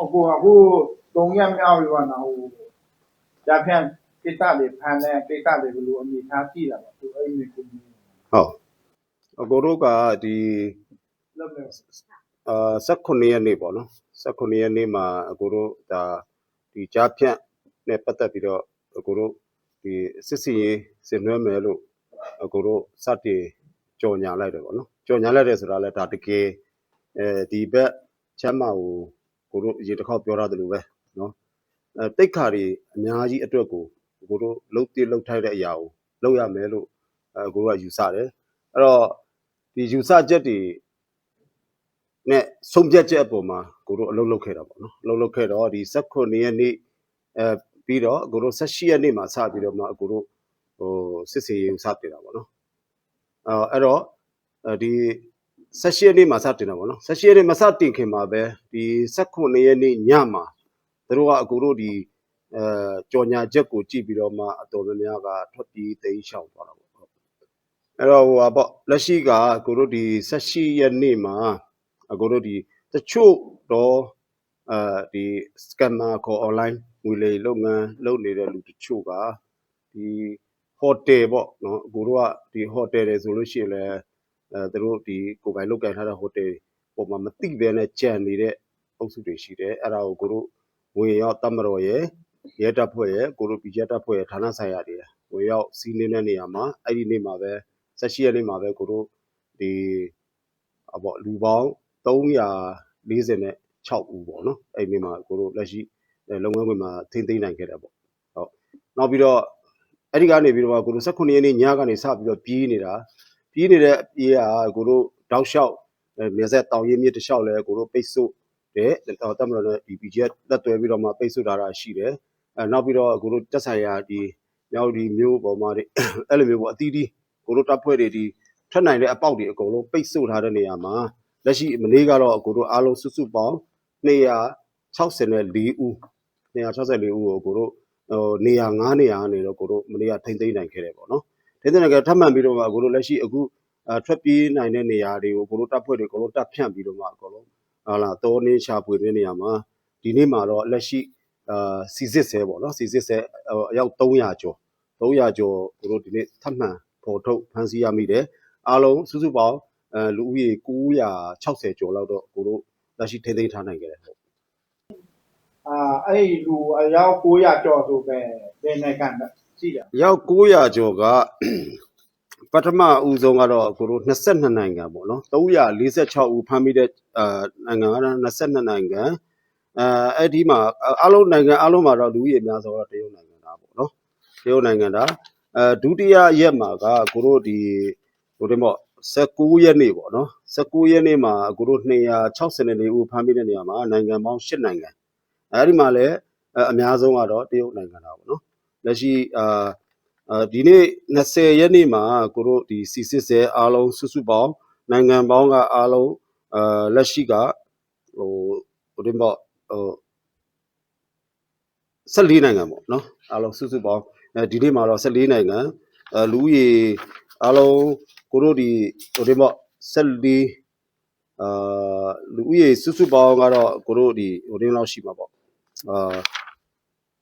အခုအခု3ရက်မြောက်ပြီပေါ့နော်ဟိုကြာဖြန့်ကိစ္စတွေဖန်တဲ့ကိစ္စတွေဘယ်လိုအမိထားကြည့်တာပေါ့သူအဲ့ဒီကိုမျိုးဟုတ်အကိုတို့ကဒီလုပ်မယ်အာ18ရက်နေ့ပေါ့နော်18ရက်နေ့မှာအကိုတို့ဒါဒီကြားဖြန့်နဲ့ပတ်သက်ပြီးတော့အကိုတို့ဒီစစ်စီရေးဆင်နွှဲမယ်လို့အကိုတို့စတင်ကြော်ညာလိုက်တယ်ပေါ့နော်ကြော်ညာလိုက်တယ်ဆိုတာလဲဒါတကယ်အဲဒီဘက်ချမ်းမာကို ကိုတို့အရင်တစ်ခေါက်ပြောထားသလိုပဲနော်အဲတိတ်ခါတွေအများကြီးအတွက်ကိုကိုတို့လှုပ်တိလှုပ်ထိုက်တဲ့အရာကိုလှုပ်ရမယ်လို့အဲကိုတို့ကယူဆတယ်အဲ့တော့ဒီယူဆချက်တွေနဲ့ဆုံးဖြတ်ချက်အပေါ်မှာကိုတို့အလုပ်လုပ်ခဲ့တာပေါ့နော်အလုပ်လုပ်ခဲ့တော့ဒီ16ရက်နေ့အဲပြီးတော့ကိုတို့18ရက်နေ့မှာစပြီးတော့မှကိုတို့ဟိုစစ်စေးရေးကိုစတင်တာပေါ့နော်အဲအဲ့တော့အဲဒီ 18ရက်နေ့မှာစတင်တာပေါ့နော်18ရက်နေ့မှာစတင်ခင်မှာပဲဒီ16ရက်နေ့ညမှာသူတို့ကအကိုတို့ဒီအဲကြော်ညာချက်ကိုကြည့်ပြီးတော့မှအတော်များများကထွက်ပြေးသိမ်းရှောင်သွားတာပေါ့ဟုတ်အဲ့တော့ဟိုပါပေါ့လက်ရှိကကိုတို့ဒီ18ရက်နေ့မှာအကိုတို့ဒီတချို့တော့အဲဒီ scammer ခေါ် online ငွေလိမ်လုပ်ငန်းလုပ်နေတဲ့လူတချို့ကဒီဟိုတယ်ပေါ့နော်အကိုတို့ကဒီဟိုတယ်တွေဆိုလို့ရှိရင်လည်း အဲသူတို့ဒီကိုယ်ပိုင်လုပ်ကင်ထားတဲ့ဟိုတယ်ပုံမှာမသိဘဲနဲ့ကြံနေတဲ့အုပ်စုတွေရှိတယ်အဲ့ဒါကိုကိုတို့ဝင်ရောက်တတ်မတော်ရဲ့ရဲတပ်ဖွဲ့ရဲ့ကိုတို့ပြည်ရဲတပ်ဖွဲ့ရဲ့ဌာနဆိုင်ရာတွေဝင်ရောက်စီးနင်းတဲ့နေရာမှာအဲ့ဒီနေ့မှာပဲ16ရက်နေ့မှာပဲကိုတို့ဒီအပေါ့လူပေါင်း346ဦးပေါ့နော်အဲ့ဒီမှာကိုတို့လက်ရှိအဲလုပ်ငန်းခွင်မှာထိမ့်သိမ်းနိုင်ခဲ့တယ်ပေါ့ဟုတ်နောက်ပြီးတော့အဲ့ဒီကနေပြီးတော့ကိုတို့18ရက်နေ့ညကနေစပြီးတော့ပြေးနေတာ ပြေးနေတဲ့အပြေးကကိုတို့တောက်လျှောက်အဲမြေဆက်တောင်ရင်းမြစ်တစ်လျှောက်လဲကိုတို့ပိတ်ဆို့တယ်တော်တမလို့လည်းဒီ BGF လက်တွဲပြီးတော့မှပိတ်ဆို့ထားတာရှိတယ်အဲနောက်ပြီးတော့ကိုတို့တက်ဆိုင်ရာဒီမြောက်ဒီမျိုးပေါ်မှာတွေအဲ့လိုမျိုးပေါ့အသီးသီးကိုတို့တပ်ဖွဲ့တွေဒီထွက်နိုင်တဲ့အပေါက်တွေအကုန်လုံးပိတ်ဆို့ထားတဲ့နေရာမှာလက်ရှိမနေ့ကတော့အကိုတို့အားလုံးစုစုပေါင်း264ဦး264ဦးကိုအကိုတို့ဟိုနေရာ9နေရာကနေတော့ကိုတို့မနေ့ကထိမ့်သိမ်းနိုင်ခဲ့တယ်ပေါ့နော် ထိမ့်သိမ်းနိုင်ခဲ့ထပ်မံပြီးတော့မှအကိုတို့လက်ရှိအခုအထွက်ပြေးနိုင်တဲ့နေရာတွေကိုကိုတို့တပ်ဖွဲ့တွေအကုန်လုံးတပ်ဖြန့်ပြီးတော့မှအကုန်လုံးဟာလာတောနေရှာဖွေတဲ့နေရာမှာဒီနေ့မှာတော့လက်ရှိအာစီစစ်ဆဲပေါ့နော်စီစစ်ဆဲဟိုအယောက်300ကျော်300ကျော်ကိုတို့ဒီနေ့ထပ်မံပေါ်ထုတ်ဖမ်းဆီးရမိတယ်အားလုံးစုစုပေါင်းအဲလူဦးရေ960ကျော်လောက်တော့ကိုတို့လက်ရှိထိသိမ်းထားနိုင်ကြတယ်ဟုတ်အာအဲ့ဒီလူအယောက်900ကျော်ဆိုပဲဘယ်နိုင်ငံက ရှိတယ်အယောက်900ကျော်ကပထမဦးဆုံးကတော့ကိုတို့22နိုင်ငံပေါ့နော်346ဦးဖမ်းမိတဲ့အာနိုင်ငံကတော့22နိုင်ငံအဲအဲ့ဒီမှာအားလုံးနိုင်ငံအားလုံးမှာတော့လူဦးရေအများဆုံးတော့တရုတ်နိုင်ငံသားပေါ့နော်တရုတ်နိုင်ငံသားအဲဒုတိယရက်မှာကကိုတို့ဒီဟိုတင်ပေါ့19ရက်နေ့ပေါ့နော်19ရက်နေ့မှာကိုတို့264ဦးဖမ်းမိတဲ့နေရာမှာနိုင်ငံပေါင်း8နိုင်ငံအဲဒီမှာလည်းအများဆုံးကတော့တရုတ်နိုင်ငံသားပေါ့နော် လက်ရှိအာအာဒီနေ့20ရက်နေ့မှာကိုတို့ဒီစီစစ်ဆဲအားလုံးစုစုပေါင်းနိုင်ငံပေါင်းကအားလုံးအာလက်ရှိကဟိုဟိုတင်ပေါ့ဟို14နိုင်ငံပေါ့နော်အားလုံးစုစုပေါင်းအဲဒီနေ့မှာတော့14နိုင်ငံအဲလူဦးရေအားလုံးကိုတို့ဒီဟိုတင်ပေါ့14အာလူဦးရေစုစုပေါင်းကတော့ကိုတို့ဒီဟိုတင်လောက်ရှိမှာပေါ့အာ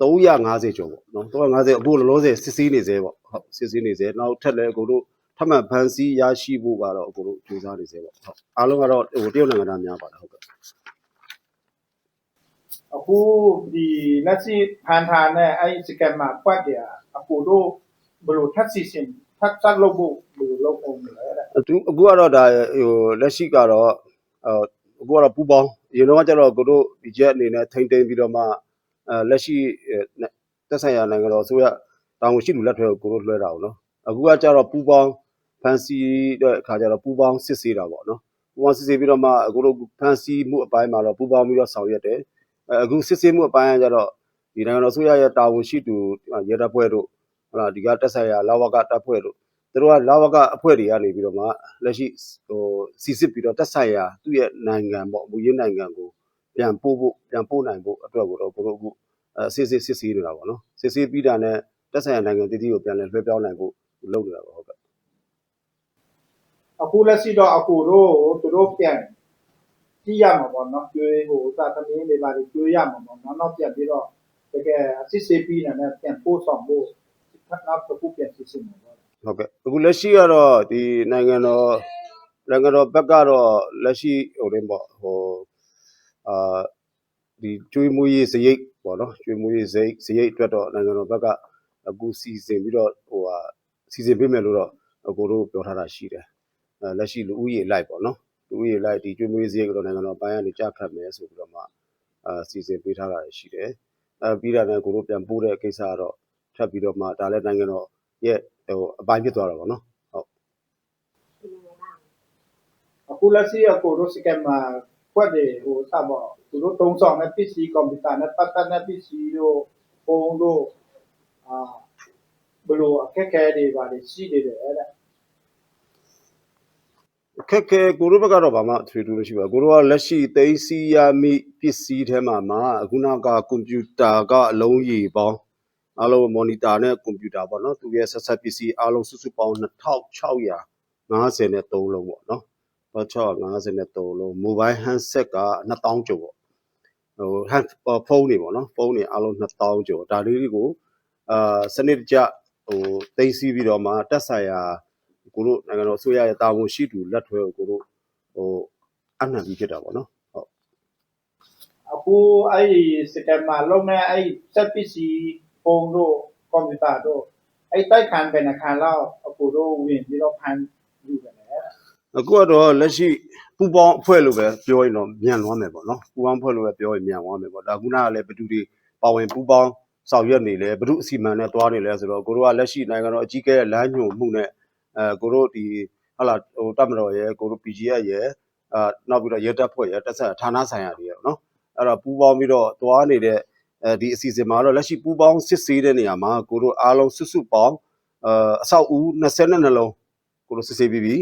350ကျော်ပေါ့နော်350အခုလောလောဆယ်စစ်ဆေးနေသေးပေါ့ဟုတ်စစ်ဆေးနေသေးနောက်ထပ်လည်းကိုတို့ထပ်မံဖန်ဆီးရရှိဖို့ကတော့ကိုတို့ကြိုးစားနေသေးပေါ့ဟုတ်အားလုံးကတော့ဟိုတရုတ်နိုင်ငံသားများပါတယ်ဟုတ်ကဲ့အခုဒီလက်ရှိဖန်ထားတဲ့အဲ့ဒီစကမ်မှာကွက်တယ်အခုတို့ဘယ်လိုထပ်စီစဉ်ထပ်ဆက်လုပ်ဖို့ဘယ်လိုလုပ်အောင်လဲတဲ့သူအခုကတော့ဒါဟိုလက်ရှိကတော့ဟိုအခုကတော့ပူပေါင်းအရင်တော့ကကျတော့ကိုတို့ဒီချက်အနေနဲ့ထိမ့်သိမ်းပြီးတော့မှအဲ လက်ရှိတက်ဆိုင်ရာနိုင်ငံတော်အစိုးရတောင်ဝင်ရှိလူလက်ထွဲကိုကိုတို့လွှဲတာပေါ့နော်အခုကကျတော့ပူပေါင်းဖန်စီတဲ့အခါကျတော့ပူပေါင်းစစ်ဆေးတာပေါ့နော်ပူပေါင်းစစ်ဆေးပြီးတော့မှအခုတို့ဖန်စီမှုအပိုင်းမှာတော့ပူပေါင်းပြီးတော့ဆောင်ရွက်တယ်အဲအခုစစ်ဆေးမှုအပိုင်းကကျတော့ဒီနိုင်ငံတော်အစိုးရရဲ့တာဝန်ရှိသူရဲတပ်ဖွဲ့တို့ဟုတ်လားဒီကတက်ဆိုင်ရာလာဝကတပ်ဖွဲ့တို့သူတို့ကလာဝကအဖွဲ့တွေကနေပြီးတော့မှလက်ရှိဟိုစီစစ်ပြီးတော့တက်ဆိုင်ရာသူ့ရဲ့နိုင်ငံပေါ့မူရင်းနိုင်ငံကို ပြန်ပို့ဖို့ပြန်ပို့နိုင်ဖို့အတွက်ကိုတော့ကိုတို့အခုအစစ်စစ်စစ်ဆေးနေတာပေါ့နော်စစ်ဆေးပြီးတာနဲ့တက်ဆိုင်ရာနိုင်ငံတည်တည်ကိုပြန်လည်လွှဲပြောင်းနိုင်ဖို့လုပ်နေတာပေါ့ဟုတ်ကဲ့အခုလက်ရှိတော့အခုတို့သူတို့ပြန်ကြည့်ရမှာပေါ့နော်ကျွေးဟိုသာသမင်းတွေပါတွေကျွေးရမှာပေါ့နော်နောက်ပြန်ပြီးတော့တကယ်အစစ်စေးပြီးတယ်နဲ့ပြန်ပို့ဆောင်ဖို့နောက်တစ်ခုပြန်စစ်စစ်မှာပေါ့ဟုတ်ကဲ့အခုလက်ရှိကတော့ဒီနိုင်ငံတော်နိုင်ငံတော်ဘက်ကတော့လက်ရှိဟိုတင်းပေါ့ဟို အာဒီကျွေးမွေးရေးစရိတ်ပေါ့နော်ကျွေးမွေးရေးစရိတ်စရိတ်အတွက်တော့နိုင်ငံတော်ဘက်ကအခုစီစဉ်ပြီးတော့ဟိုဟာစီစဉ်ပေးမယ်လို့တော့အကိုတို့ပြောထားတာရှိတယ်အဲလက်ရှိလူဦးရေလိုက်ပေါ့နော်လူဦးရေလိုက်ဒီကျွေးမွေးရေးစရိတ်ကတော့နိုင်ငံတော်ပိုင်းကနေကြားခတ်မယ်ဆိုပြီးတော့မှအာစီစဉ်ပေးထားတာရှိတယ်အဲပြီးတာနဲ့ကိုတို့ပြန်ပို့တဲ့ကိစ္စကတော့ထပ်ပြီးတော့မှဒါလည်းနိုင်ငံတော်ရဲ့ဟိုအပိုင်းဖြစ်သွားတာပေါ့နော်ဟုတ်အခုလက်ရှိအကိုတို့စကင်မှာ ဖွက်တယ်ဟိုစပေါ့သူတို့တုံးဆောင်တဲ့ PC ကွန်ပျူတာနဲ့ပတ်သက်တဲ့ PC တို့ဖုန်းတို့အာဘယ်လိုအခက်အခဲတွေပါလေရှိနေတယ်တဲ့ခက်ခဲကိုတို့ဘက်ကတော့ဘာမှထွေထူးမရှိပါဘူးကိုတို့ကလက်ရှိသိမ်းစီရမိပစ္စည်းထဲမှာမှာအခုနောက်ကကွန်ပျူတာကအလုံးကြီးပေါင်းအလုံးမော်နီတာနဲ့ကွန်ပျူတာပေါ့နော်သူရဲ့ဆက်ဆက်ပစ္စည်းအလုံးစုစုပေါင်း2653လုံးပေါ့နော် 2653လုံး mobile handset က2000ကျော်ပေါ့ဟို hand ဖုန်းတွေပေါ့နော်ဖုန်းတွေအလုံး2000ကျော်ဒါလေးတွေကိုအာစနစ်တကျဟိုသိမ်းစီပြီးတော့မှတက်ဆိုင်ရာကိုတို့နိုင်ငံတော်အစိုးရရဲ့တာဝန်ရှိသူလက်ထွဲကိုကိုတို့ဟိုအနှံပြီးဖြစ်တာပေါ့နော်ဟုတ်အခုအဲ့ဒီစကင်မှာလုံးမဲ့အဲ့စက်ပစ္စည်းဖုန်းတို့ကွန်ပျူတာတို့အဲ့တိုက်ခံပဲနှခါလောက်အကူတို့ဝင်ပြီးတော့ဖန်ယူတယ်လေ အခုကတော့လက်ရှိပူပေါင်းအဖွဲ့လို့ပဲပြောရင်တော့မြန်သွားမယ်ပေါ့နော်ပူပေါင်းအဖွဲ့လို့ပဲပြောရင်မြန်သွားမယ်ပေါ့ဒါကုနာကလည်းဘယ်သူတွေပါဝင်ပူပေါင်းဆောင်ရွက်နေလဲဘယ်သူအစီအမံနဲ့တွားနေလဲဆိုတော့ကိုတို့ကလက်ရှိနိုင်ငံတော်အကြီးအကဲရဲ့လမ်းညွှန်မှုနဲ့အဲကိုတို့ဒီဟာလာဟိုတပ်မတော်ရဲ့ကိုတို့ PGF ရဲ့အာနောက်ပြီးတော့ရဲတပ်ဖွဲ့ရဲ့တက်ဆက်ဌာနဆိုင်ရာတွေရဲ့နော်အဲ့တော့ပူပေါင်းပြီးတော့တွားနေတဲ့အဲဒီအစီအစဉ်မှာတော့လက်ရှိပူပေါင်းစစ်ဆေးတဲ့နေရာမှာကိုတို့အားလုံးစွတ်စွတ်ပေါင်းအာအဆောက်အဦ22လုံးကိုတို့စစ်ဆေးပြီးပြီအ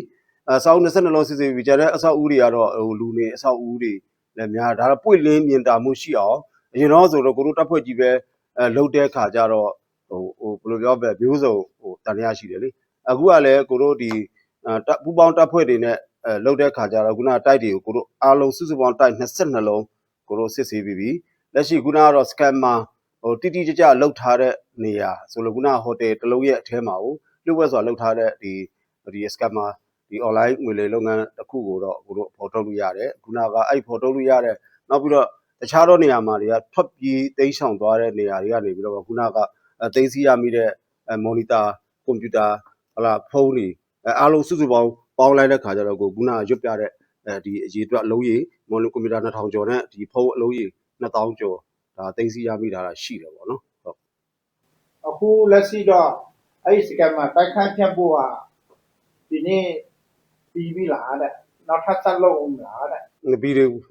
ဆောက်22လုံးစစ်စစ်ပြီးကြတဲ့အဆောက်အဦတွေကတော့ဟိုလူနေအဆောက်အဦတွေလည်းများဒါတော့ပွင့်လင်းမြင်တာမှုရှိအောင်အရင်တော့ဆိုတော့ကိုတို့တပ်ဖွဲ့ကြီးပဲအဲလှုပ်တဲ့ခါကျတော့ဟိုဟိုဘယ်လိုပြောပဲမျိုးစုံဟိုတန်ရရှိတယ်လေအခုကလည်းကိုတို့ဒီအဲတပ်ပူပေါင်းတပ်ဖွဲ့တွေနဲ့အဲလှုပ်တဲ့ခါကျတော့ခုနကတိုက်တွေကိုကိုတို့အားလုံးစုစုပေါင်းတိုက်22လုံးကိုတို့စစ်ဆေးပြီးပြီလက်ရှိခုနကတော့ scammer ဟိုတိတိကျကျလှုပ်ထားတဲ့နေရာဆိုလို့ခုနဟိုတယ်တစ်လုံးရဲ့အထဲမှာကိုလှုပ်ဝက်စွာလှုပ်ထားတဲ့ဒီဒီ scammer ဒီ online ငွေလေလုပ်ငန်းတစ်ခုကိုတော့ကိုတို့ဖော်ထုတ်လို့ရတယ်ခုနကအဲ့ဖော်ထုတ်လို့ရတယ်နောက်ပြီးတော့တခြားသောနေရာမှာတွေကထွက်ပြေးတိမ်းရှောင်သွားတဲ့နေရာတွေကနေပြီးတော့ခုနကသိသိရမိတဲ့မော်နီတာကွန်ပျူတာဟလာဖုန်းတွေအားလုံးစုစုပေါင်းပေါင်းလိုက်တဲ့ခါကျတော့ကိုခုနကရွတ်ပြတဲ့အဲဒီအရေးအတွက်အလုံးကြီးမော်နီကွန်ပျူတာ2000ကျော်နဲ့ဒီဖုန်းအလုံးကြီး2000ကျော်ဒါသိသိရမိတာရှိတယ်ပေါ့နော်ဟုတ်အခုလက်ရှိတော့အဲ့ဒီစကင်မှာတိုက်ခန်းဖြတ်ဖို့ဟာဒီနေ့ ပြီးပြီလားတဲ့နောက်ထပ်ဆက်လုပ်အောင်လားတဲ့ မပြီးသေးဘူး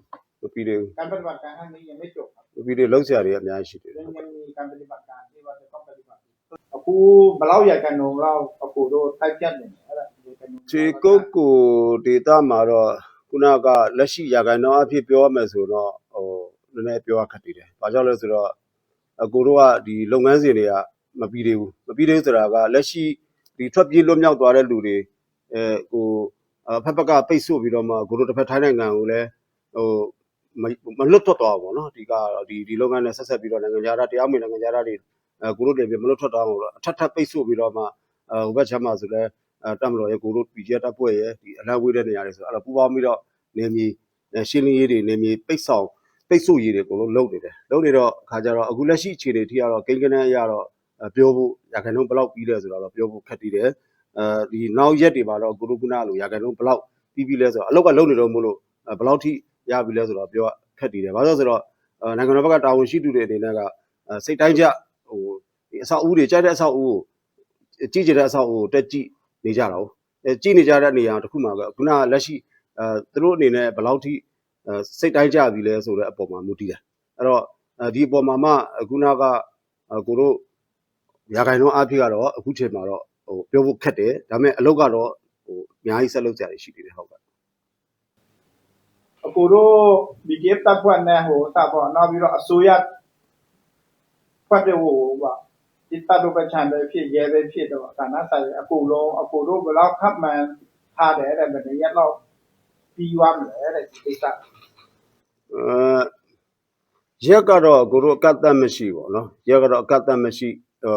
မပြီးသေးဘူး การปฏิบัติการครั้งนี้ยังไม่จบครับ မပြီးသေးလုံးဆရာတွေအများကြီးရှိတယ် ยังยังมีการปฏิบัติการที่ว่าจะต้องปฏิบัติအခုဘယ်လောက်ရကန်ုံလောက်အခုတို့ထိုက်ပြတ်နေတယ်အဲ့ဒါဒီကန်ုံ ခြေကုတ်ကိုဒေတာမှာတော့ခုနကလက်ရှိရာခိုင်နှုန်းအဖြစ်ပြောရမယ်ဆိုတော့ဟိုနည်းနည်းပြောရခက်သေးတယ်။ဘာကြောင့်လဲဆိုတော့အကိုတို့ကဒီလုပ်ငန်းစဉ်တွေကမပြီးသေးဘူး။မပြီးသေးဘူးဆိုတာကလက်ရှိဒီထွက်ပြေးလွတ်မြောက်သွားတဲ့လူတွေအဲကိုအ ဖက်ဖက်ကပိတ်ဆို့ပြီးတော့မှကိုတို့တစ်ဖက်ထိုင်းနိုင်ငံကိုလည်းဟိုမမလွတ်ထွက်သွားဘူးပေါ့နော်။ဒီကတော့ဒီဒီလုပ်ငန်းနဲ့ဆက်ဆက်ပြီးတော့နိုင်ငံခြားသားတရားမဝင်နိုင်ငံခြားသားတွေအဲကိုတို့တွေပြမလွတ်ထွက်သွားအောင်လို့အထက်ထပ်ပိတ်ဆို့ပြီးတော့မှအဲဟိုဘက်ချမ်းမှာဆိုလဲအဲတက်မတော်ရဲ့ကိုတို့ PGF တပ်ဖွဲ့ရဲ့ဒီအလံဝေးတဲ့နေရာတွေဆိုအဲ့တော့ပူပေါင်းပြီးတော့နေမြေအဲရှင်းလင်းရေးတွေနေမြေပိတ်ဆောင်ပိတ်ဆို့ရေးတွေကိုလုံးလုပ်နေတယ်လုပ်နေတော့အခါကျတော့အခုလက်ရှိအခြေအနေထိကတော့ကိန်းကနန်းအရတော့အဲပြောဖို့ရခိုင်နှုန်းဘယ်လောက်ပြီးလဲဆိုတော့ပြောဖို့ခက်သေးတယ် အဲဒီနောက်ရက်တွေမှာတော့ကိုတို့ကုနာလိုရခိုင်နှုန်းဘယ်လောက်ပြီးပြီလဲဆိုတော့အလောက်ကလုံးနေတော့မို့လို့အဲဘယ်လောက်ထိရပြီလဲဆိုတော့ပြောခက်သေးတယ်ဘာလို့လဲဆိုတော့အဲနိုင်ငံတော်ဘက်ကတာဝန်ရှိသူတွေအနေနဲ့ကအဲစိတ်တိုင်းကျဟိုဒီအဆောက်အဦတွေကြိုက်တဲ့အဆောက်အဦကိုကြည့်ကြတဲ့အဆောက်အဦကိုတက်ကြည့်နေကြတာအဲကြည့်နေကြတဲ့နေရာတစ်ခုမှာကခုနကလက်ရှိအဲသူတို့အနေနဲ့ဘယ်လောက်ထိအဲစိတ်တိုင်းကြပြီလဲဆိုတဲ့အပေါ်မှာမူတည်တယ်အဲ့တော့အဲဒီအပေါ်မှာမှခုနကကိုတို့ရာခိုင်နှုန်းအဖြစ်ကတော့အခုချိန်မှာတော့ ဟိုပြောဖို့ခက်တယ်ဒါပေမဲ့အလုပ်ကတော့ဟိုအများကြီးဆက်လုပ်ကြရရှိသေးတယ်ဟုတ်ကဲ့အခုတို့ BTF တပ်ဖွဲ့နဲ့ဟိုစပေါ့နောက်ပြီးတော့အစိုးရဖွဲ့တဲ့ဟိုပါဒီတပ်တို့ပဲခြံပဲဖြစ်ရဲပဲဖြစ်တော့ဌာနဆိုင်အကူလုံးအကူတို့ဘယ်လောက်ခပ်မှန်ထားတယ်တဲ့ဘယ်နှစ်ရက်လောက်ပြီးသွားမလဲတဲ့ဒီကိစ္စအဲရက်ကတော့ကိုတို့အကတ်အသတ်မရှိပေါ့နော်ရက်ကတော့အကတ်အသတ်မရှိအဲ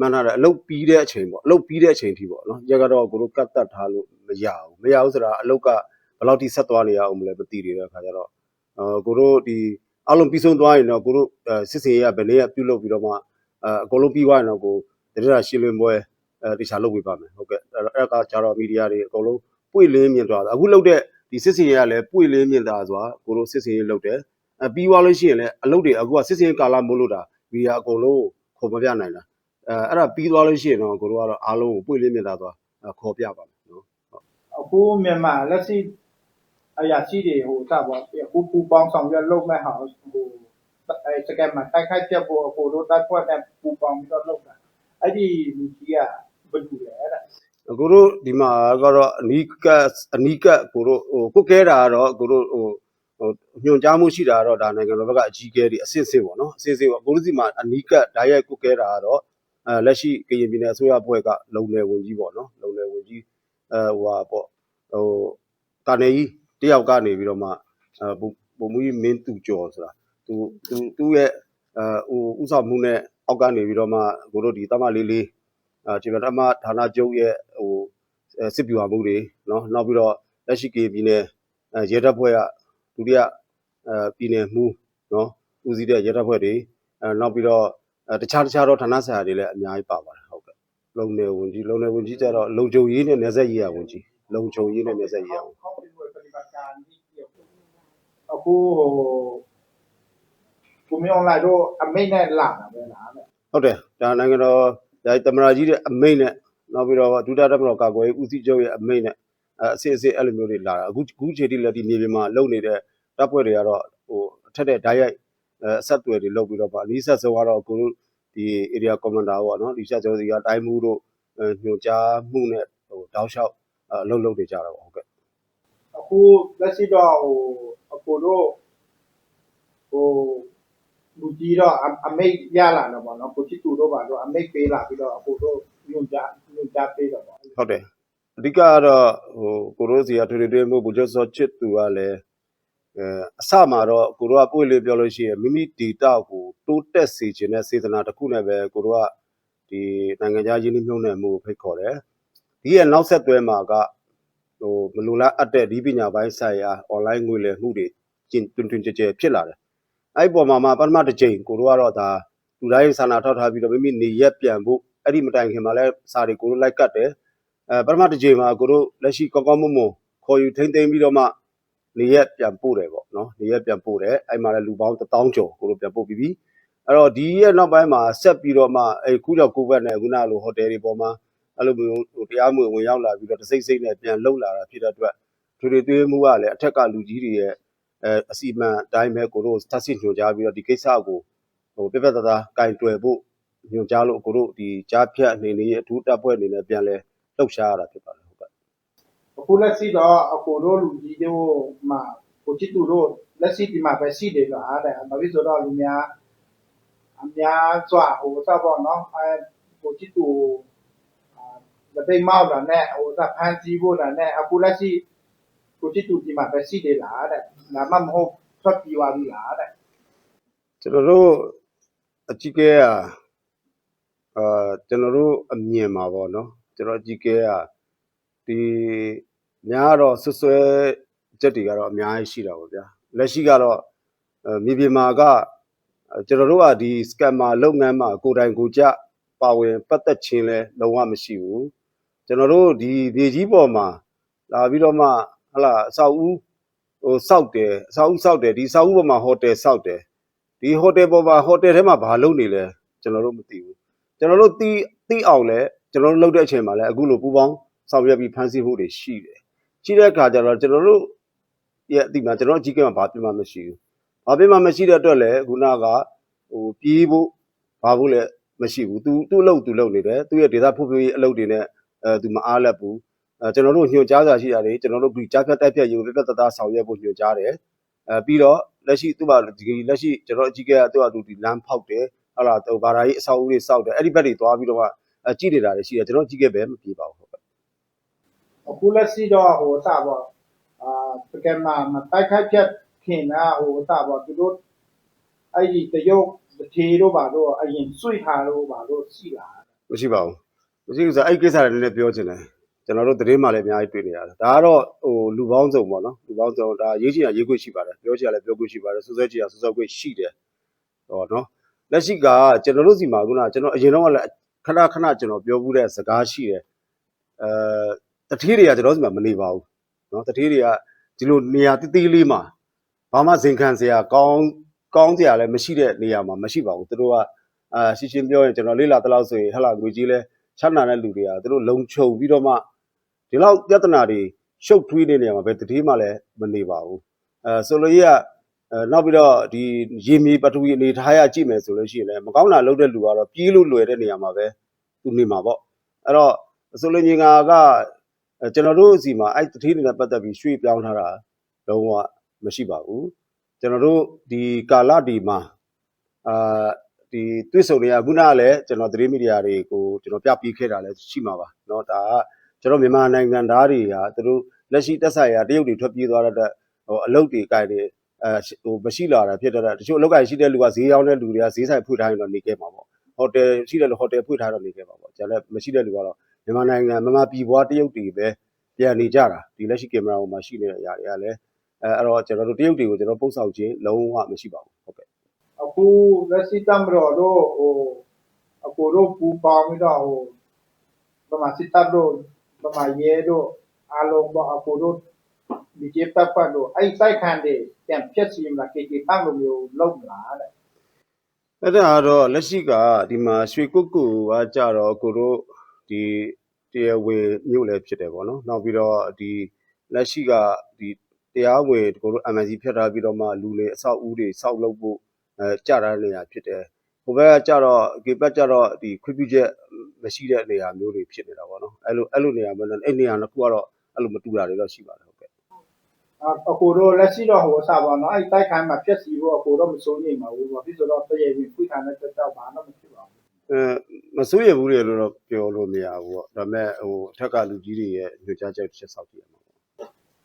မှန်တာတယ်အလုတ်ပြီးတဲ့အချိန်ပေါ့အလုတ်ပြီးတဲ့အချိန်ထိပေါ့နော်ရက်ကတော့ကိုတို့ကတ်တတ်ထားလို့မရဘူးမရဘူးဆိုတာအလုတ်ကဘယ်လောက်ထိဆက်သွားနေရအောင်မလဲမသိသေးတဲ့အခါကျတော့အဲကိုတို့ဒီအလုံးပြီးဆုံးသွားရင်တော့ကိုတို့အဲစစ်စင်ရေးကဘယ်နေ့ကပြုတ်လုပ်ပြီးတော့မှအဲအကုန်လုံးပြီးသွားရင်တော့ကိုတရရရှင်းလင်းပွဲအဲတခြားလုပ်ပေးပါမယ်ဟုတ်ကဲ့အဲ့တော့အဲ့ဒါကကျတော့မီဒီယာတွေအကုန်လုံးပွင့်လင်းမြင်သွားတာအခုလုပ်တဲ့ဒီစစ်စင်ရေးကလည်းပွင့်လင်းမြင်သွားဆိုတာကိုတို့စစ်စင်ရေးလုပ်တယ်အပြီးသွားလို့ရှိရင်လည်းအလုပ်တွေအခုကစစ်စင်ကာလမို့လို့တာဗီဒီယိုအကုန်လုံးကိုခေါ်မပြနိုင်တာ အဲအဲ့ဒါပြီးသွားလို့ရှိရင်တော့ကိုတို့ကတော့အားလုံးကိုပွင့်လင်းမြင်တာသွားခေါ်ပြပါမယ်နော်အခုမြန်မာလက်ရှိအရာရှိတွေဟိုစပါအခုပူပေါင်းဆောင်ရွက်လုပ်မဲ့ဟာဟိုအဲစကက်မှာတိုက်ခိုက်ချက်ပေါ်ဟိုတို့တက်ဖွဲ့တဲ့ပူပေါင်းပြီးတော့လုပ်တာအဲ့ဒီလူကြီးကဘယ်လိုလဲအဲ့ဒါကိုတို့ဒီမှာကတော့အနီးကပ်အနီးကပ်ကိုတို့ဟိုကုတ်ကဲတာကတော့ကိုတို့ဟိုဟိုညွှန်ကြားမှုရှိတာကတော့ဒါနိုင်ငံတော်ဘက်ကအကြီးအကဲတွေအစစ်စစ်ပေါ့နော်အစစ်စစ်ပေါ့ကိုတို့စီမှာအနီးကပ်ဓာတ်ရိုက်ကုတ်ကဲတာကတော့ အဲလက်ရှိကရင်ပြည်နယ်အစိုးရဘက်ကလုံလယ်ဝင်ကြီးပေါ့နော်လုံလယ်ဝင်ကြီးအဲဟိုဟာပေါ့ဟိုတာနယ်ကြီးတယောက်ကနေပြီးတော့မှအဲပုံမူကြီးမင်းသူကျော်ဆိုတာသူသူသူ့ရဲ့အဲဟိုဥဆောင်မှုနဲ့အောက်ကနေပြီးတော့မှကိုတို့ဒီတမလေးလေးအာဒီမှာတမဌာနချုပ်ရဲ့ဟိုစစ်ပြူဟာမှုတွေနော်နောက်ပြီးတော့လက်ရှိကရင်ပြည်နယ်ရဲတပ်ဖွဲ့ကဒုတိယအဲပြည်နယ်မှုနော်ဦးစီးတဲ့ရဲတပ်ဖွဲ့တွေအဲနောက်ပြီးတော့ အဲတခြားတခြားတော့ဌာနဆရာတွေလည်းအများကြီးပါပါတယ်ဟုတ်ကဲ့လုံနယ်ဝန်ကြီးလုံနယ်ဝန်ကြီးကျတော့လုံခြုံရေးနဲ့နယ်စပ်ရေးရာဝန်ကြီးလုံခြုံရေးနဲ့နယ်စပ်ရေးရာဝန်ကြီးအခုကိုမြောင်းလာတော့အမိတ်နဲ့လာတာပဲလားဟုတ်တယ်ဒါနိုင်ငံတော်ဒါသမရာကြီးရဲ့အမိတ်နဲ့နောက်ပြီးတော့ဒုတိယတပ်မတော်ကာကွယ်ရေးဦးစီးချုပ်ရဲ့အမိတ်နဲ့အဲအစစ်အစစ်အဲ့လိုမျိုးတွေလာတာအခုအခုချိန်ထိလည်းဒီနေပြည်တော်မှာလုပ်နေတဲ့တပ်ဖွဲ့တွေကတော့ဟိုအထက်တဲ့ဓာတ်ရိုက် အဲအဆက်အသွယ်တွေလုပ်ပြီးတော့ပါအနည်းဆက်ဆုံးကတော့ကိုတို့ဒီ area commander ပေါ့နော်ဒီချက်ကျော်စီကတိုင်းမှုတို့အဲညွှန်ကြားမှုနဲ့ဟိုတောက်လျှောက်အလုပ်လုပ်နေကြတာပေါ့ဟုတ်ကဲ့အခုလက်ရှိတော့ဟိုအကိုတို့ဟိုလူကြီးတော့အအမိတ်ရလာတော့ဗောနော်ကိုချစ်သူတို့ပါတော့အမိတ်ပေးလာပြီးတော့အကိုတို့ညွန်ကြားညွန်ကြားပေးတော့ဗောဟုတ်တယ်အဓိကကတော့ဟိုကိုရိုးစီကထွေထွေတွဲမှုဘူဂျော့စောချစ်သူကလည်း အဲအစမှာတော့ကိုရိုးကပွင့်လေးပြောလို့ရှိရင်မိမိဒေတာကိုတိုးတက်စေခြင်းနဲ့စေတနာတစ်ခုနဲ့ပဲကိုရိုးကဒီနိုင်ငံခြားရင်းနှီးမြှုပ်နှံမှုကိုဖိတ်ခေါ်တယ်ဒီရဲ့နောက်ဆက်တွဲမှာကဟိုမလူလားအပ်တဲ့ဒီပညာပိုင်းဆိုင်ရာ online ငွေလည်မှုတွေကျင်တွင်တွင်ကြဲကြဲဖြစ်လာတယ်အဲ့ဒီပေါ်မှာမှပထမတစ်ချိန်ကိုရိုးကတော့ဒါလူတိုင်းစာနာထောက်ထားပြီးတော့မိမိနေရက်ပြန်ဖို့အဲ့ဒီမတိုင်ခင်မှာလဲစာတွေကိုရိုးလိုက်ကတ်တယ်အဲပထမတစ်ကြိမ်မှာကိုတို့လက်ရှိကောင်းကောင်းမွန်မွန်ခေါ်ယူထိမ့်သိမ်းပြီးတော့မှ နေရက်ပြန်ပို့တယ်ပေါ့နော်နေရက်ပြန်ပို့တယ်အဲ့မှာလည်းလူပေါင်း1000ကျော်ကိုတို့ပြန်ပို့ပြီးပြီအဲ့တော့ဒီရဲ့နောက်ပိုင်းမှာဆက်ပြီးတော့မှအဲ့ခုကြောင့်ကိုဗစ်နဲ့ခုနလိုဟိုတယ်တွေပေါ်မှာအဲ့လိုမျိုးဟိုတရားမဝင်ဝင်ရောက်လာပြီးတော့တစိမ့်စိမ့်နဲ့ပြန်လှုပ်လာတာဖြစ်တဲ့အတွက်ထွေထွေသွေးမှုကလည်းအထက်ကလူကြီးတွေရဲ့အဲအစီအမံအတိုင်းပဲကိုတို့သတ်စစ်ညွှန်ကြားပြီးတော့ဒီကိစ္စကိုဟိုပြပြတသားကင်တွယ်ဖို့ညွှန်ကြားလို့ကိုတို့ဒီကြားဖြတ်အနေနဲ့အထူးတပ်ဖွဲ့အနေနဲ့ပြန်လဲလှုပ်ရှားရတာဖြစ်ပါတယ်ဟုတ်ကဲ့ အခုလက်ရှိတော့အကိုတို့လူကြီးတို့မှာကိုချစ်သူတို့လက်ရှိဒီမှာပဲရှိတယ်လားတဲ့ဘာဖြစ်ဆိုတော့လူများအများစွာဟိုစပေါ့နော်အဲကိုချစ်သူအာလက်သိမ်းမောက်တာနဲ့ဟိုစဖန်စီဖို့တာနဲ့အခုလက်ရှိကိုချစ်သူဒီမှာပဲရှိတယ်လားတဲ့ဒါမှမဟုတ်ထွက်ပြေးသွားပြီလားတဲ့ကျွန်တော်တို့အကြီးကဲကအာကျွန်တော်တို့အမြင်မှာပေါ့နော်ကျွန်တော်အကြီးကဲကဒီ များတော့ဆွဆွဲချက်တွေကတော့အများကြီးရှိတာပေါ့ဗျာလက်ရှိကတော့အဲမြေပြင်မှာကအဲကျွန်တော်တို့ကဒီ scammer လုပ်ငန်းမှာကိုယ်တိုင်ကိုယ်ကျပါဝင်ပတ်သက်ခြင်းလဲလုံးဝမရှိဘူးကျွန်တော်တို့ဒီမြေကြီးပေါ်မှာလာပြီးတော့မှဟလာအဆောက်အဦဟိုစောက်တယ်အဆောက်အဦစောက်တယ်ဒီအဆောက်အဦပေါ်မှာဟိုတယ်စောက်တယ်ဒီဟိုတယ်ပေါ်မှာဟိုတယ်ထဲမှာဘာလုပ်နေလဲကျွန်တော်တို့မသိဘူးကျွန်တော်တို့သိသိအောင်လဲကျွန်တော်တို့လုပ်တဲ့အချိန်မှာလဲအခုလိုပူပေါင်းဆောင်ရွက်ပြီးဖန်ဆီးဖို့တွေရှိတယ် ရှိတဲ့အခါကျတော့ကျွန်တော်တို့ရဲ့အတိမှာကျွန်တော်တို့အကြီးကဲမှာဘာပြမှမရှိဘူးဘာပြမှမရှိတဲ့အတွက်လဲခုနကဟိုပြေးဖို့ဘာဖို့လဲမရှိဘူး तू သူ့အလုပ် तू လုပ်နေတယ်သူ့ရဲ့ဒေတာဖို့ဖြိုးရေးအလုပ်တွေနဲ့အဲ तू မအားလက်ဘူးအဲကျွန်တော်တို့ညွှန်ကြားစာရှိတာတွေကျွန်တော်တို့ဒီကြားဖြတ်တိုက်ဖြတ်ရေးကိုပြပြတသားဆောင်ရွက်ဖို့ညွှန်ကြားတယ် အဲပြီးတော့လက်ရှိသူ့ဘာဒီလက်ရှိကျွန်တော်အကြီးကဲကသူ့ဟာသူဒီလမ်းဖောက်တယ်ဟလာတော့ဘာသာရေးအဆောက်အဦတွေစောက်တယ်အဲ့ဒီဘက်တွေသွားပြီးတော့မှအကြည့်နေတာတွေရှိတယ်ကျွန်တော်အကြီးကဲပဲမပြေပါဘူးဟုတ်ကဲ့ ။ အခုလက်ရှိတော့ဟိုစပေါ့အာစကက်မှာမတိုက်ခိုက်ဖြတ်ခခင်ကဟိုစပါသူတို့အဲ့ဒီတရုတ်တထေတို့ပါတော့အရင်စွိထားလို့ပါတော့ရှိလာမရှိပါဘူးမရှိဘူးဆိုတော့အဲ့ဒီကိစ္စတွေလည်းပြောချင်တယ်ကျွန်တော်တို့သတင်းမှလည်းအများကြီးတွေ့နေရတယ်ဒါကတော့ဟိုလူပေါင်းစုံပေါ့နော်လူပေါင်းစုံဒါရေးချင်ရရေးခွင့်ရှိပါတယ်ပြောချင်ရလည်းပြောခွင့်ရှိပါတယ်စူးစဲချင်ရစူးစဲခွင့်ရှိတယ်ဟောနော်လက်ရှိကကျွန်တော်တို့စီမှာခုနကကျွန်တော်အရင်တော့ကလည်းခဏခဏကျွန်တော်ပြောဘူးတဲ့စကားရှိတယ်အဲ တတိတွေကကျွန်တော်တို့စီမှာမနေပါဘူးနော်တတိတွေကဒီလိုနေရာတိတိလေးမှာဘာမှဇင်ခံစရာကောင်းကောင်းစရာလည်းမရှိတဲ့နေရာမှာမရှိပါဘူးသူတို့ကအာရှင်းရှင်းပြောရင်ကျွန်တော်လေးလာတလောက်ဆိုရင်ဟလာငွေကြီးလဲချမ်းသာတဲ့လူတွေကသူတို့လုံခြုံပြီးတော့မှဒီလောက်ပြဿနာတွေရှုပ်ထွေးတဲ့နေရာမှာပဲတတိမှလည်းမနေပါဘူးအဲဆိုလိုကြီးကအဲနောက်ပြီးတော့ဒီရေမြေပထဝီအနေထားရကြည့်မယ်ဆိုလို့ရှိရင်လည်းမကောင်းတာလုပ်တဲ့လူကတော့ပြေးလို့လွယ်တဲ့နေရာမှာပဲသူနေမှာပေါ့အဲ့တော့ဆိုလိုညီငါက အဲကျွန်တော်တို့အစီမှာအဲ့တတိတွေနဲ့ပတ်သက်ပြီးရွှေ့ပြောင်းထားတာလုံးဝမရှိပါဘူးကျွန်တော်တို့ဒီကာလဒီမှာအာဒီတွေ့ဆုံတွေကခုနကလည်းကျွန်တော်သတင်းမီဒီယာတွေကိုကျွန်တော်ပြပြီးခဲ့တာလည်းရှိမှာပါเนาะဒါကကျွန်တော်မြန်မာနိုင်ငံသားတွေကသူတို့လက်ရှိတက်ဆိုင်ရာတရုတ်တွေထွက်ပြေးသွားတဲ့အတွက်ဟိုအလုပ်တွေကြိုက်တယ်အဲဟိုမရှိလာတာဖြစ်တဲ့အတွက်တချို့အလုပ်ကြိုက်ရှိတဲ့လူကဈေးရောင်းတဲ့လူတွေကဈေးဆိုင်ဖွင့်ထားရင်တော့နေခဲ့မှာပေါ့ဟိုတယ်ရှိတဲ့လူဟိုတယ်ဖွင့်ထားတော့နေခဲ့မှာပေါ့ကျန်တဲ့မရှိတဲ့လူကတော့ မြန်မာနိုင်ငံမြန်မာပြည်ပွားတရုတ်တွေပဲပြန်နေကြတာဒီလက်ရှိကင်မရာပေါ်မှာရှိနေတဲ့အရာတွေကလည်းအဲအဲ့တော့ကျွန်တော်တို့တရုတ်တွေကိုကျွန်တော်ပို့ဆောင်ခြင်းလုံးဝမရှိပါဘူးဟုတ်ကဲ့အခုလက်ရှိတမတော်တို့ဟိုအကိုတို့ပူပေါင်းပြီးတော့ဟိုဗမာစစ်တပ်တို့ဗမာရဲတို့အားလုံးပေါ့အကိုတို့ဒီကျေတပ်ဖတ်တို့အဲ့တိုက်ခံတွေပြန်ဖြတ်စီမလားကေကေတန်းလိုမျိုးလုံးမလားတဲ့အဲ့ဒါကတော့လက်ရှိကဒီမှာရွှေကုတ်ကူကကြတော့ကိုတို့ ဒီတရားဝင်မြို့လည်းဖြစ်တယ်ပေါ့နော်နောက်ပြီးတော့ဒီလက်ရှိကဒီတရားဝင်ကိုတို့ MNC ဖြတ်ထားပြီးတော့မှလူလေအဆောက်အဦတွေစောက်လုပ်ဖို့အဲကြတာနေရာဖြစ်တယ်ဟိုဘက်ကကြတော့ဒီဘက်ကြတော့ဒီခွင့်ပြုချက်မရှိတဲ့နေရာမျိုးတွေဖြစ်နေတာပေါ့နော်အဲ့လိုအဲ့လိုနေရာမျိုးနဲ့အဲ့နေရာတစ်ခုကတော့အဲ့လိုမတူတာတွေတော့ရှိပါတယ်ဟုတ်ကဲ့အကိုတို့လက်ရှိတော့ဟိုစားပါတော့အဲ့တိုက်ခံမှာဖြတ်စီဖို့အကိုတို့မစိုးရိမ်ပါဘူးဘာဖြစ်ဆိုတော့တရေဝင်ဖွင့်ထားတဲ့တက်တော့ဘာမှမဖြစ်ပါဘူးအဲ မစိုးရဘူးလေလို့တော့ပြောလို့မရဘူးပေါ့ဒါပေမဲ့ဟိုအထက်ကလူကြီးတွေရဲ့ညွှန်ကြားချက်တစ်ချက်စောင့်ကြည့်ရမှာပေါ့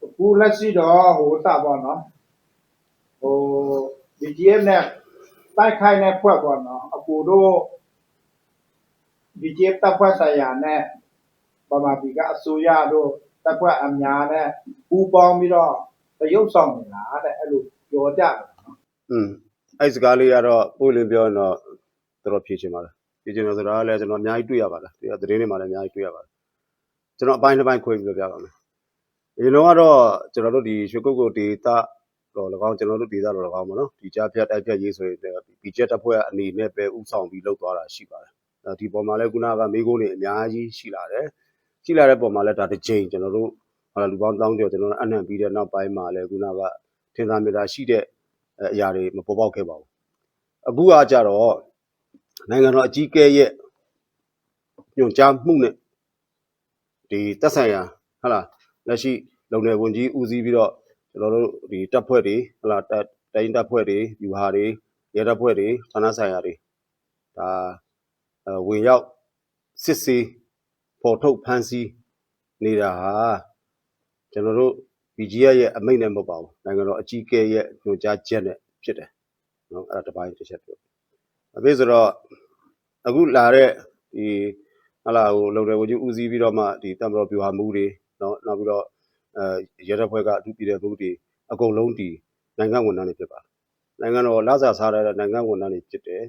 အခုလက်ရှိတော့ဟိုစားပါတော့ဟို BGM နဲ့တိုက်ခိုက်တဲ့ဖွဲ့ပေါ့နော်အကိုတို့ BGM တပ်ဖွဲ့ဆိုင်ရာနဲ့ဗမာပြည်ကအစိုးရတို့တပ်ဖွဲ့အများနဲ့ပူးပေါင်းပြီးတော့တရုပ်ဆောင်နေတာတဲ့အဲ့လိုပြောကြတယ်နော်อืมအဲ့စကားလေးကတော့ပို့လင်းပြောရင်တော့တော်တော်ဖြည့်ချင်ပါတ ယ်ဖြည့်ချင်တယ်ဆိုတာကလည်းကျွန်တော်အများကြီးတွေ့ရပါတယ်ဒီကသတင်းတွေမှာလည်းအများကြီးတွေ့ရပါတယ်ကျွန်တော်အပိုင်းတစ်ပိုင်းခွဲပြီးပြောပြပါမယ်ဒီလုံးကတော့ကျွန်တော်တို့ဒီရွှေကုတ်ကိုဒေတာတော့၎င်းကျွန်တော်တို့ဒေတာတော့၎င်းပါနော်ဒီကြားဖြတ်တိုက်ဖြတ်ရေးဆိုရင်ဒီချက်တပ်ဖွဲ့အနေနဲ့ပဲဥဆောင်ပြီးလုပ်သွားတာရှိပါတယ်အဲဒီပုံမှာလည်းခုနကမေးခွန်းတွေအများကြီးရှိလာတယ်ရှိလာတဲ့ပုံမှာလည်းဒါတစ်ချိန်ကျွန်တော်တို့ဟာလူပေါင်းတောင်းကျော်ကျွန်တော်တို့အနှံ့ပြီးတဲ့နောက်ပိုင်းမှာလည်းခုနကထင်သာမြင်သာရှိတဲ့အဲအရာတွေမပေါ်ပေါက်ခဲ့ပါဘူးအခုကကြတော့ နိုင်ငံတော်အကြီးအကဲရဲ့ညွှန်ကြားမှုနဲ့ဒီတက်ဆိုင်ရာဟလာလက်ရှိလုံနယ်ဝန်ကြီးဦးစီးပြီးတော့ကျွန်တော်တို့ဒီတပ်ဖွဲ့တွေဟလာတပ်တိုင်းတပ်ဖွဲ့တွေယူဟာတွေရဲတပ်ဖွဲ့တွေဌာနဆိုင်ရာတွေဒါအဲဝင်ရောက်စစ်ဆေးပေါ်ထုတ်ဖမ်းဆီးနေတာဟာကျွန်တော်တို့ BGF ရဲ့အမိန့်နဲ့မဟုတ်ပါဘူးနိုင်ငံတော်အကြီးအကဲရဲ့ညွှန်ကြားချက်နဲ့ဖြစ်တယ်နော်အဲ့ဒါတစ်ပိုင်းတစ်ချက်ပြော အဖြစ်ဆိုတော့အခုလာတဲ့ဒီဟလာဟိုလုံတယ်ဝကြီးဦးစီးပြီးတော့မှဒီတမတော်ပြူဟာမှုတွေနော်နောက်ပြီးတော့အဲရဲတပ်ဖွဲ့ကအထူးပြည်တဲ့မှုတွေအကုန်လုံးဒီနိုင်ငံဝန်ထမ်းတွေဖြစ်ပါတယ်နိုင်ငံတော်လာစာစားရတဲ့နိုင်ငံဝန်ထမ်းတွေဖြစ်တယ်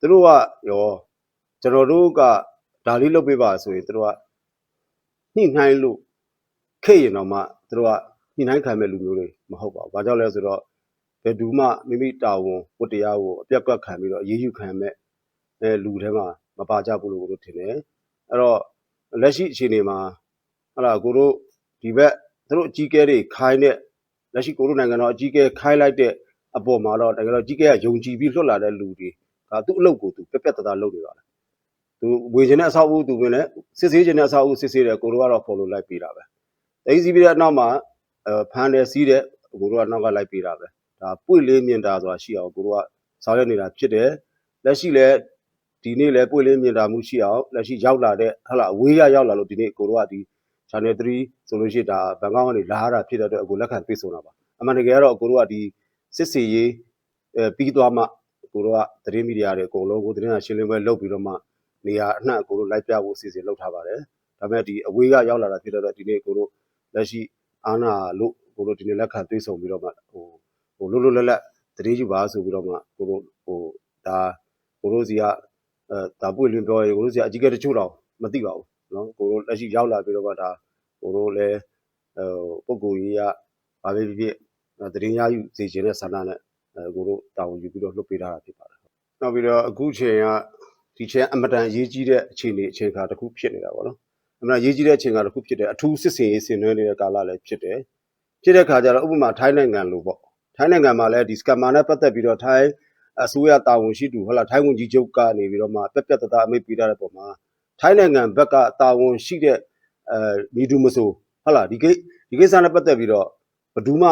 သူတို့ကရောကျွန်တော်တို့ကဒါလေးလုပ်ပေးပါဆိုရင်သူတို့ကညှိနှိုင်းလို့ခဲ့ရင်တော့မှသူတို့ကညှိနှိုင်းခံမဲ့လူမျိုးတွေမဟုတ်ပါဘူး။ဘာကြောင့်လဲဆိုတော့ ဘယ်သူမှမိမိတာဝန်ဝတ္တရားကိုအပြတ်ကွက်ခံပြီးတော့အရေးယူခံမဲ့အဲလူထဲမှာမပါကြဘူးလို့ကိုတို့ထင်တယ်။အဲ့တော့လက်ရှိအခြေအနေမှာဟလာကိုတို့ဒီဘက်သူတို့အကြီးကဲတွေခိုင်းတဲ့လက်ရှိကိုတို့နိုင်ငံတော်အကြီးကဲခိုင်းလိုက်တဲ့အပေါ်မှာတော့နိုင်ငံတော်အကြီးကဲကယုံကြည်ပြီးလွတ်လာတဲ့လူတွေဒါသူ့အလုပ်ကိုသူပြက်ပြက်သားသားလုပ်နေပါလား။သူဝေခြင်းတဲ့အဆောက်အဦသူဝင်တယ်စစ်ဆေးခြင်းတဲ့အဆောက်အဦစစ်ဆေးတယ်ကိုတို့ကတော့ follow လိုက်ပေးတာပဲ။သိစီးပြီးတဲ့နောက်မှာအဲဖမ်းတယ်စီးတယ်ကိုတို့ကနောက်ကလိုက်ပေးတာပဲ ဒါပွင့်လင်းမြင်တာဆိုတာရှိအောင်ကိုတို့ကဆောင်ရွက်နေတာဖြစ်တယ်လက်ရှိလည်းဒီနေ့လည်းပွင့်လင်းမြင်တာမှုရှိအောင်လက်ရှိရောက်လာတဲ့ဟာလာအဝေးရရောက်လာလို့ဒီနေ့ကိုတို့ကဒီ channel 3ဆိုလို့ရှိရင်ဒါဘန်ကောက်ကနေလာရတာဖြစ်တဲ့အတွက်အခုလက်ခံပြေးဆုံးတာပါအမှန်တကယ်ကတော့ကိုတို့ကဒီစစ်စီရေးအဲပြီးသွားမှကိုတို့ကသတင်းမီဒီယာတွေအကုန်လုံးကိုသတင်းစာရှင်းလင်းပွဲလုပ်ပြီးတော့မှနေရာအနှံ့ကိုတို့လိုက်ပြဖို့အစီအစဉ်လုပ်ထားပါတယ်ဒါပေမဲ့ဒီအဝေးကရောက်လာတာဖြစ်တော့ဒီနေ့ကိုတို့လက်ရှိအာနာလို့ကိုတို့ဒီနေ့လက်ခံတွေ့ဆုံပြီးတော့မှဟို ဟိုလွတ်လွတ်လပ်လပ်သတင်းယူပါဆိုပြီးတော့မှကိုတို့ဟိုဒါကိုတို့စီကအဲဒါပွင့်လင်းပြောရင်ကိုတို့စီကအကြီးအကဲတချို့တော့မသိပါဘူးနော်ကိုတို့လက်ရှိရောက်လာပြီးတော့မှဒါကိုတို့လည်းဟိုပုံကိုယ်ကြီးကဘာပဲဖြစ်ဖြစ်သတင်းရယူစေချင်တဲ့ဆန္ဒနဲ့အဲကိုတို့တာဝန်ယူပြီးတော့လွှတ်ပေးထားတာဖြစ်ပါတယ်နောက်ပြီးတော့အခုချိန်ကဒီချိန်အမတန်ရေးကြီးတဲ့အခြေအနေအချိန်အခါတစ်ခုဖြစ်နေတာပေါ့နော်အမတန်ရေးကြီးတဲ့အချိန်အခါတစ်ခုဖြစ်တယ်အထူးစစ်စင်ရေးဆင်နွှဲနေတဲ့ကာလလည်းဖြစ်တယ်ဖြစ်တဲ့ခါကျတော့ဥပမာထိုင်းနိုင်ငံလိုပေါ့ ထိုင်းနိုင်ငံမှာလည်းဒီစကမ်မာနဲ့ပတ်သက်ပြီးတော့ထိုင်းအစိုးရတာဝန်ရှိသူဟုတ်လားထိုင်းဝန်ကြီးချုပ်ကနေပြီးတော့မှပြက်ပြက်တသားအမိတ်ပေးထားတဲ့ပုံမှာထိုင်းနိုင်ငံဘက်ကတာဝန်ရှိတဲ့အဲမိသူမဆိုဟုတ်လားဒီကိဒီကိစ္စနဲ့ပတ်သက်ပြီးတော့ဘယ်သူမှ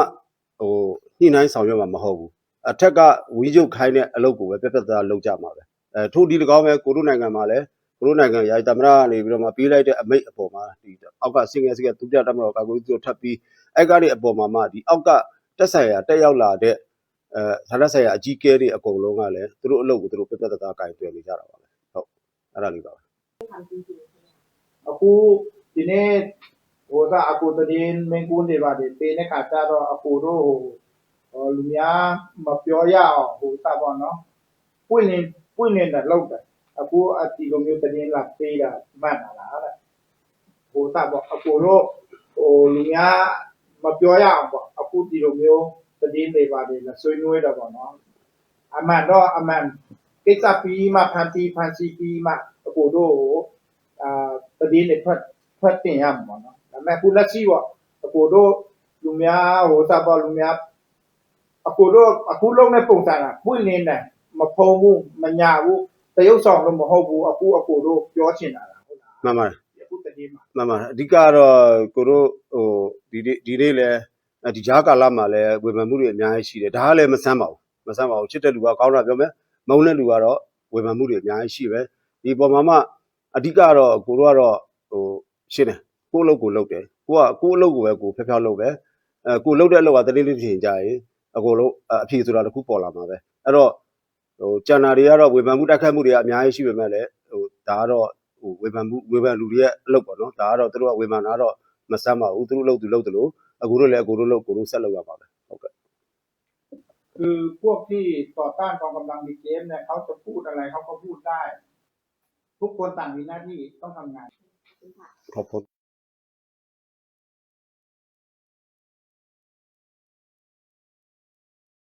ဟိုညှိနှိုင်းဆောင်ရွက်မှာမဟုတ်ဘူးအထက်ကဝီချုပ်ခိုင်းတဲ့အလုပ်ကိုပဲပြက်ပြက်တသားလုပ်ကြမှာပဲအဲထို့ဒီ၎င်းပဲကိုတို့နိုင်ငံမှာလည်းကိုတို့နိုင်ငံယာယီသမ္မတကနေပြီးတော့မှပေးလိုက်တဲ့အမိတ်အပေါ်မှာဒီအောက်ကစင်ငယ်စင်ငယ်ဒုတိယသမ္မတကာကွယ်ရေးသူထပ်ပြီးအဲ့ကနေအပေါ်မှာမှဒီအောက်က တက်ဆိုင်ရာတက်ရောက်လာတဲ့အဲဌာနဆိုင်ရာအကြီးအကဲတွေအကုန်လုံးကလည်းသူတို့အလုပ်ကိုသူတို့ပြက်ပြက်တသားကင်တွယ်နေကြတာပါပဲဟုတ်အဲ့ဒါလေးပါပဲအခုဒီနေ့ဟိုသာအကူတရင်မင်းကူးနေပါတယ်ပေးတဲ့ခါကျတော့အကူတို့ဟိုလူများမပြောရအောင်ဟိုသာပေါ့နော်ပွင့်နေပွင့်နေတဲ့လောက်တယ်အခုအတီလိုမျိုးတရင်လာပေးတာမှန်တာလားတဲ့ဟိုသာပေါ့အကူတို့ဟိုလူများ မပြောရအောင်ပေါ့အခုဒီလိုမျိုးတရင်တွေပါတယ်လားဆွေးနွေးတော့ပေါ့နော်အမှန်တော့အမှန်ကိစ္စပြီးမှဖန်တီးဖန်စီပြီးမှအကူတို့ဟိုအာတည်နေဖတ်ဖတ်တင်ရမှာပေါ့နော်ဒါပေမဲ့ခုလက်ရှိပေါ့အကိုတို့လူများဟိုစပါလူများအကိုတို့အခုလုံးတဲ့ပုံစံကပွင့်လင်းတယ်မဖုံဘူးမညာဘူးတရုပ်ဆောင်လို့မဟုတ်ဘူးအခုအကိုတို့ပြောချင်တာလားဟုတ်လားမှန်ပါတယ်အ ခုတည်မှာမှန်ပါတယ်အဓိကတော့ကိုတို့ဟိုဒီနေ့ဒီနေ့လဲဒီကြားကာလမှာလဲဝေဖန်မှုတွေအများကြီးရှိတယ်ဒါကလည်းမဆန်းပါဘူးမဆန်းပါဘူးချစ်တဲ့လူကကောင်းတာပြောမယ်မုန်းတဲ့လူကတော့ဝေဖန်မှုတွေအများကြီးရှိပဲဒီပေါ်မှာမှအဓိကတော့ကိုတို့ကတော့ဟိုရှင်းတယ်ကိုယ့်အလုပ်ကိုလုပ်တယ်ကိုကကိုယ့်အလုပ်ကိုပဲကိုဖျက်ဖျောက်လုပ်ပဲအဲကိုလုပ်တဲ့အလုပ်ကတလေးလေးပြင်ကြရင်အကုန်လုံးအဖြေဆိုတာတစ်ခုပေါ်လာမှာပဲအဲ့တော့ဟိုကျန်တာတွေကတော့ဝေဖန်မှုတိုက်ခိုက်မှုတွေကအများကြီးရှိပေမဲ့လည်းဟိုဒါကတော့ ဟိုဝေဖန်မှုဝေဖန်လူတွေရဲ့အလုပ်ပေါ့နော်ဒါကတော့သူတို့ကဝေဖန်တာတော့မဆမ်းပါဘူးသူတို့လုပ်သူလုပ်တယ်လို့အကူတို့လည်းအကူတို့လုပ်ကိုတို့ဆက်လုပ်ရပါမယ်ဟုတ်ကဲ့ คือพวกที่ต่อต้านกองกำลังดีเจมเนี่ยเขาจะพูดอะไรเขาก็พูดได้ ทุกคนต่างมีหน้าที่ต้องทำงาน ဟုတ်ဟုတ်